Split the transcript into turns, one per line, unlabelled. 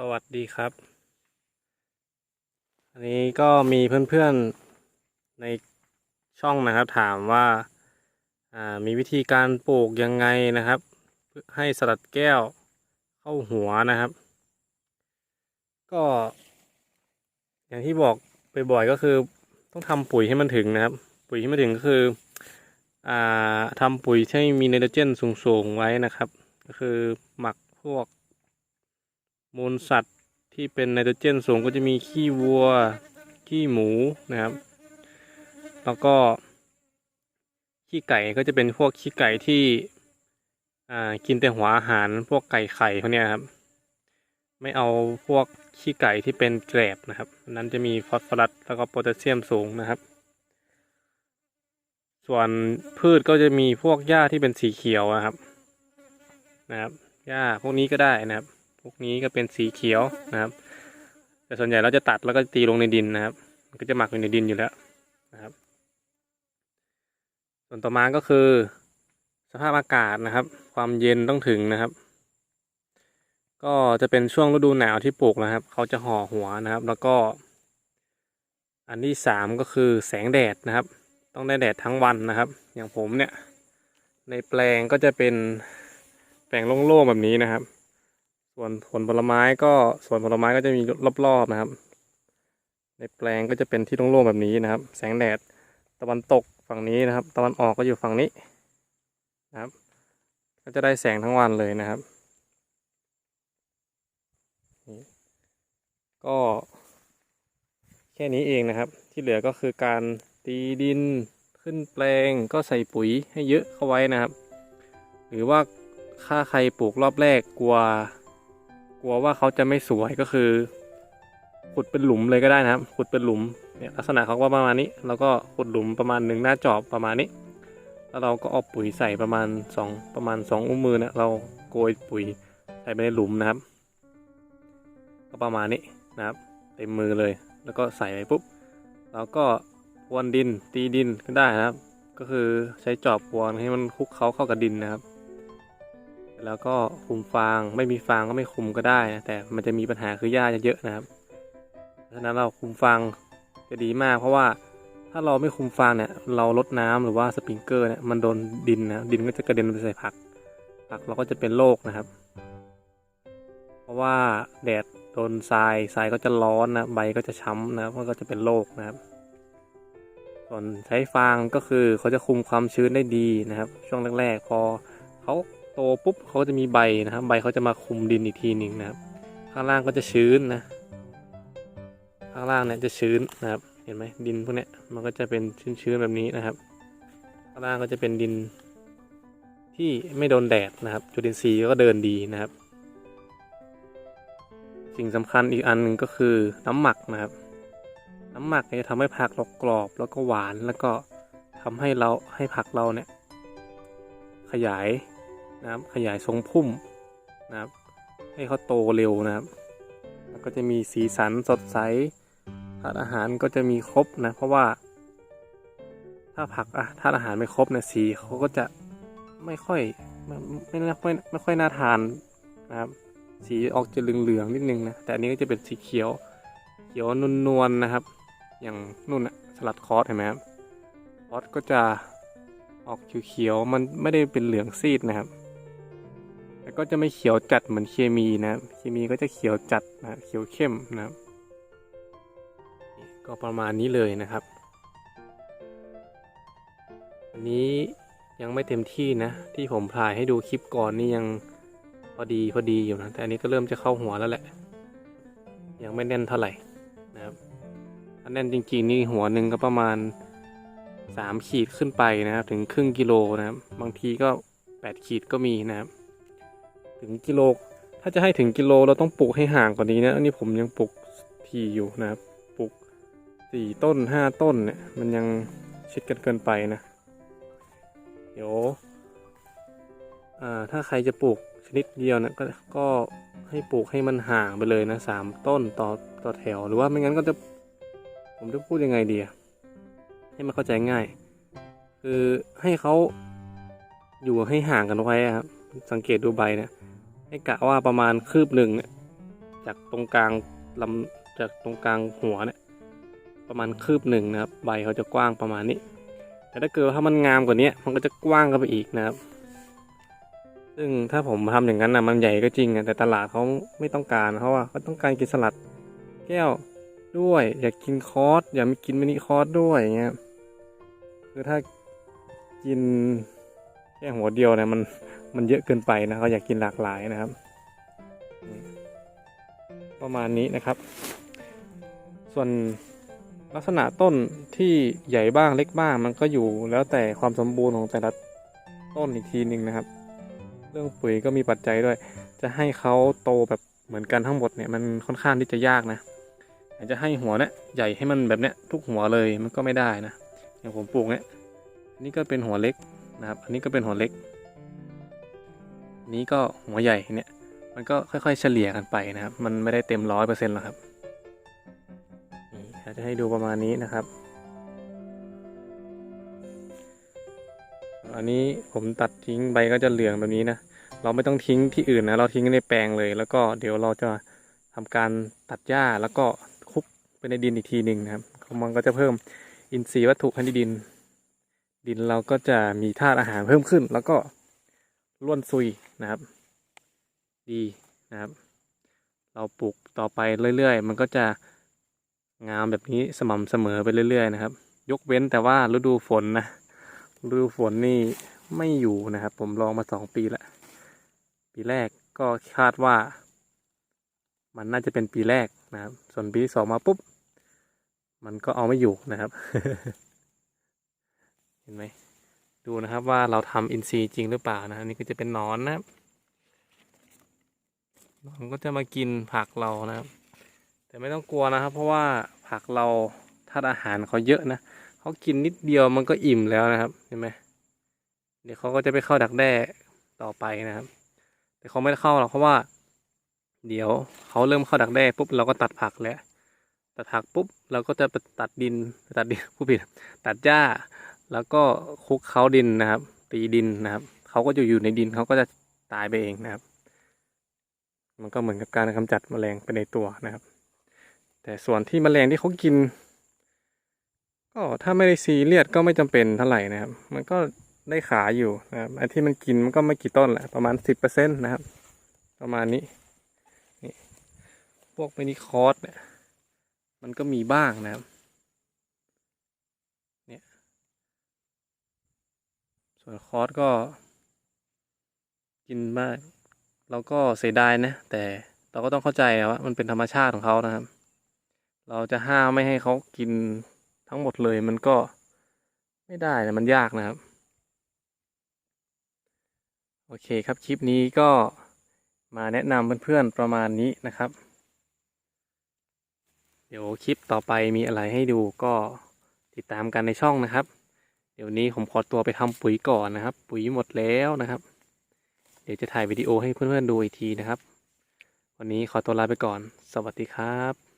สวัสดีครับ อันนี้ก็มีเพื่อนๆในช่องนะครับถามว่าามีวิธีการปลูกยังไงนะครับ ให้สลัดแก้วเข้าหัวนะครับ ก็ อย่างที่บอกบ่อยๆก็คือ ต้องทำปุ๋ยให้มันถึงนะครับ ปุ๋ยให้มันถึงก็คืออทำปุ๋ยที่มีไนโตรเจนสูงๆไว้นะครับ ก็คือหมักพวก มูลสัตว์ที่เป็นไนโตรเจนสูงก็จะมีขี้วัว ขี้หมูนะครับ แล้วก็ ขี้ไก่ก็จะเป็นพวกขี้ไก่ที่กินแต่หัวอาหารพวกไก่ไข่พวกเนี้ยครับ ไม่เอาพวกขี้ไก่ที่เป็นแกลบนะครับนนั้นจะมีฟอสฟอรัสแล้วก็โพแทสเซียมสูงนะครับ ส่วนพืชก็จะมีพวกหญ้าที่เป็นสีเขียวนะครับ นะครับหญ้าพวกนี้ก็ได้นะครับ พวกนี้ก็เป็นสีเขียวนะครับ แต่ส่วนใหญ่เราจะตัดแล้วก็ตีลงในดินนะครับ มันก็จะหมักอยู่ในดินอยู่แล้วนะครับ ส่วนต่อมาก็คือ สภาพอากาศนะครับ ความเย็นต้องถึงนะครับ ก็จะเป็นช่วงฤดูหนาวที่ปลูกนะครับ เขาจะห่อหัวนะครับ แล้วก็ อันที่สามก็คือแสงแดดนะครับ ต้องได้แดดทั้งวันนะครับ อย่างผมเนี่ย ในแปลงก็จะเป็นแปลงโล่งๆแบบนี้นะครับ ส่วนผลผลไม้ก็ส่วนผลไม้ก็จะมีรอบๆนะครับ ในแปลงก็จะเป็นที่โล่งๆแบบนี้นะครับ แสงแดดตะวันตกฝั่งนี้นะครับ ตะวันออกก็อยู่ฝั่งนี้นะครับ ก็จะได้แสงทั้งวันเลยนะครับก็แค่นี้เองนะครับ ที่เหลือก็คือการตีดินขึ้นแปลงก็ใส่ปุ๋ยให้เยอะเข้าไว้นะครับ หรือว่าถ้าใครปลูกรอบแรกกลัว กลัวว่าเขาจะไม่สวยก็คือ ขุดเป็นหลุมเลยก็ได้นะครับ ขุดเป็นหลุมเนี่ยลักษณะเขาก็ประมาณนี้ แล้วก็ขุดหลุมประมาณหนึ่งหน้าจอบประมาณนี้ แล้วเราก็เอาปุ๋ยใส่ประมาณสองประมาณสองอุ้งมือเนะเราโกยปุ๋ยใส่ไปในหลุมนะครับ ก็ประมาณนี้นะครับ เต็มมือเลย แล้วก็ใส่ไปปุ๊บแล้วก็พรวนดินตีดินก็ได้นะครับ ก็คือใช้จอบพรวนให้มันคลุกเคล้าเข้ากับดินนะครับ แล้วก็คุมฟางไม่มีฟางก็ไม่คุมก็ได้นะแต่มันจะมีปัญหาคือหญ้าจะเยอะนะครับเพราะฉะนั้นเราคุมฟางจะดีมาก เพราะว่าถ้าเราไม่คุมฟางเนี่ยเราลดน้ำหรือว่าสปริงเกอร์เนี่ยมันโดนดินนะดินก็จะกระเด็นไปใส่ผัก ผักเราก็จะเป็นโรคนะครับ เพราะว่าแดดโดนทรายทรายก็จะร้อนนะใบก็จะช้ำนะครับมันก็จะเป็นโรคนะครับ ส่วนใช้ฟางก็คือเขาจะคุมความชื้นได้ดีนะครับ ช่วงแรกๆพอเขา โตปุ๊บเขาก็จะมีใบนะครับ ใบเขาจะมาคุมดินอีกทีหนึ่งนะครับ ข้างล่างก็จะชื้นนะ ข้างล่างเนี่ยจะชื้นนะครับ เห็นไหมดินพวกเนี้ยมันก็จะเป็นชื้นๆแบบนี้นะครับข้างล่างก็จะเป็นดินที่ไม่โดนแดดนะครับ จุลินทรีย์ก็เดินดีนะครับ สิ่งสำคัญอีกอันหนึ่งก็คือน้ำหมักนะครับ น้ำหมักเนี่ยจะทำให้ผักเรากรอบแล้วก็หวานแล้วก็ทำให้เราให้ผักเราเนี่ยขยาย นะครับขยายทรงพุ่มนะครับ ให้เขาโตเร็วนะครับแล้วก็จะมีสีสันสดใสธาตุอาหารก็จะมีครบนะเพราะว่า ถ้าผักอะธาตุอาหารไม่ครบเนี่ยสีเขาก็จะไม่ค่อยไม่ไม่ไม่ค่อยไม่ค่อยน่าทานนะครับ สีออกจะเหลืองๆนิดนึงนะแต่อันนี้ก็จะเป็นสีเขียวเขียวนวลๆนะครับ อย่างนู่นอะสลัดคอสเห็นไหมครับคอสก็จะออกเขียวๆมันไม่ได้เป็นเหลืองซีดนะครับ แต่ก็จะไม่เขียวจัดเหมือนเคมีนะครับเคมีก็จะเขียวจัดนะเขียวเข้มนะครับ ก็ประมาณนี้เลยนะครับ อันนี้ยังไม่เต็มที่นะ ที่ผมถ่ายให้ดูคลิปก่อนนี่ยังพอดีพอดีอยู่นะ แต่อันนี้ก็เริ่มจะเข้าหัวแล้วแหละ ยังไม่แน่นเท่าไหร่นะครับถ้าแน่นจริงๆนี่หัวหนึ่งก็ประมาณสามขีดขึ้นไปนะครับ ถึงครึ่งกิโลนะครับ บางทีก็แปดขีดก็มีนะครับ ถึงกิโล ถ้าจะให้ถึงกิโลเราต้องปลูกให้ห่างกว่านี้นะอันนี้ผมยังปลูกทีอยู่นะครับ ปลูกสี่ต้นห้าต้นเนี่ย มันยังชิดกันเกินไปนะ เดี๋ยวอ่าถ้าใครจะปลูกชนิดเดียวนะก็ก็ให้ปลูกให้มันห่างไปเลยนะสามต้นต่อต่อแถวหรือว่าไม่งั้นก็จะผมจะพูดยังไงดีให้มันเข้าใจง่าย คือให้เขาอยู่ให้ห่างกันไว้ครับสังเกตดูใบเนะ ให้กะว่าประมาณคืบหนึ่งเนี่ยจากตรงกลางลำจากตรงกลางหัวเนี่ยประมาณคืบหนึ่งนะครับ ใบเขาจะกว้างประมาณนี้ แต่ถ้าเกิดว่าถ้ามันงามกว่านี้มันก็จะกว้างกันไปอีกนะครับ ซึ่งถ้าผมทำอย่างนั้นนะมันใหญ่ก็จริงแต่ตลาดเขาไม่ต้องการเพราะว่าเขาต้องการกินสลัด แก้วด้วย อยากกินคอร์สอยากมีกินมินิคอร์สด้วยอย่างเงี้ยคือถ้ากินแค่หัวเดียวเนี่ยมัน มันเยอะเกินไปนะเขาอยากกินหลากหลายนะครับ ประมาณนี้นะครับ ส่วนลักษณะต้นที่ใหญ่บ้างเล็กบ้างมันก็อยู่แล้วแต่ความสมบูรณ์ของแต่ละต้นอีกทีหนึ่งนะครับ เรื่องปุ๋ยก็มีปัจจัยด้วย จะให้เขาโตแบบเหมือนกันทั้งหมดเนี่ยมันค่อนข้างที่จะยากนะอยากจะให้หัวเนี่ยใหญ่ให้มันแบบเนี้ยทุกหัวเลยมันก็ไม่ได้นะอย่างผมปลูกเนี่ยนนี้ก็เป็นหัวเล็กนะครับ อันนี้ก็เป็นหัวเล็ก นี้ก็หัวใหญ่เนี่ย มันก็ค่อยๆเฉลี่ยกันไปนะครับ มันไม่ได้เต็มร้อยเปอร์เซ็นต์หรอกครับนี่จะให้ดูประมาณนี้นะครับ อันนี้ผมตัดทิ้งใบก็จะเหลืองแบบนี้นะ เราไม่ต้องทิ้งที่อื่นนะ เราทิ้งในแปลงเลย แล้วก็เดี๋ยวเราจะทำการตัดหญ้าแล้วก็คลุกไปในดินอีกทีหนึ่งนะครับ มันก็จะเพิ่มอินทรีย์วัตถุให้ในดิน ดินเราก็จะมีธาตุอาหารเพิ่มขึ้น แล้วก็ ร่วนซุยนะครับ ดีนะครับ เราปลูกต่อไปเรื่อยๆ มันก็จะงามแบบนี้สม่ำเสมอไปเรื่อยๆนะครับ ยกเว้นแต่ว่าฤดูฝนนะฤดูฝนนี่ไม่อยู่นะครับ ผมลองมาสองปีแล้วปีแรกก็คาดว่า มันน่าจะเป็นปีแรกนะครับ ส่วนปีที่สองมาปุ๊บ มันก็เอาไม่อยู่นะครับ เห็นไหม ดูนะครับว่าเราทำอินทรีย์จริงหรือเปล่านะอันนี่ก็จะเป็นนอนนะครับนอนก็จะมากินผักเรานะครับ แต่ไม่ต้องกลัวนะครับ เพราะว่าผักเราธาตุอาหารเขาเยอะนะเขากินนิดเดียวมันก็อิ่มแล้วนะครับเห็นไหมเดี๋ยวเขาก็จะไปเข้าดักแด้ต่อไปนะครับ แต่เขาไม่ได้เข้าหรอกเพราะว่า เดี๋ยวเขาเริ่มเข้าดักแด้ปุ๊บเราก็ตัดผักแล้วตัดผักปุ๊บเราก็จะไปตัดดินตัดดินผู้ผิดตัดหญ้า แล้วก็คุกเขาดินนะครับ ตีดินนะครับเขาก็จะอยู่ในดินเขาก็จะตายไปเองนะครับ มันก็เหมือนกับการกำจัดแมลงไปในตัวนะครับ แต่ส่วนที่แมลงที่เขากิน ก็ถ้าไม่ได้ซีเรียสก็ไม่จำเป็นเท่าไหร่นะครับ มันก็ได้ขาอยู่นะครับไอ้ที่มันกินมันก็ไม่กี่ต้นแหละประมาณสิบเปอร์เซ็นต์นะครับ ประมาณนี้นี่พวกมินิคอร์สเนี่ยมันก็มีบ้างนะครับ เนี่ย ส่วนคอร์สก็ กินบ้างเราก็เสียดายนะ แต่เราก็ต้องเข้าใจว่ามันเป็นธรรมชาติของเขานะครับ เราจะห้ามไม่ให้เขากินทั้งหมดเลยมันก็ไม่ได้นะมันยากนะครับ โอเคครับคลิปนี้ก็มาแนะนำเพื่อนๆประมาณนี้นะครับ เดี๋ยวคลิปต่อไปมีอะไรให้ดูก็ติดตามกันในช่องนะครับ เดี๋ยวนี้ผมขอตัวไปทำปุ๋ยก่อนนะครับ ปุ๋ยหมดแล้วนะครับ เดี๋ยวจะถ่ายวิดีโอให้เพื่อนๆดูอีกทีนะครับ วันนี้ขอตัวลาไปก่อน สวัสดีครับ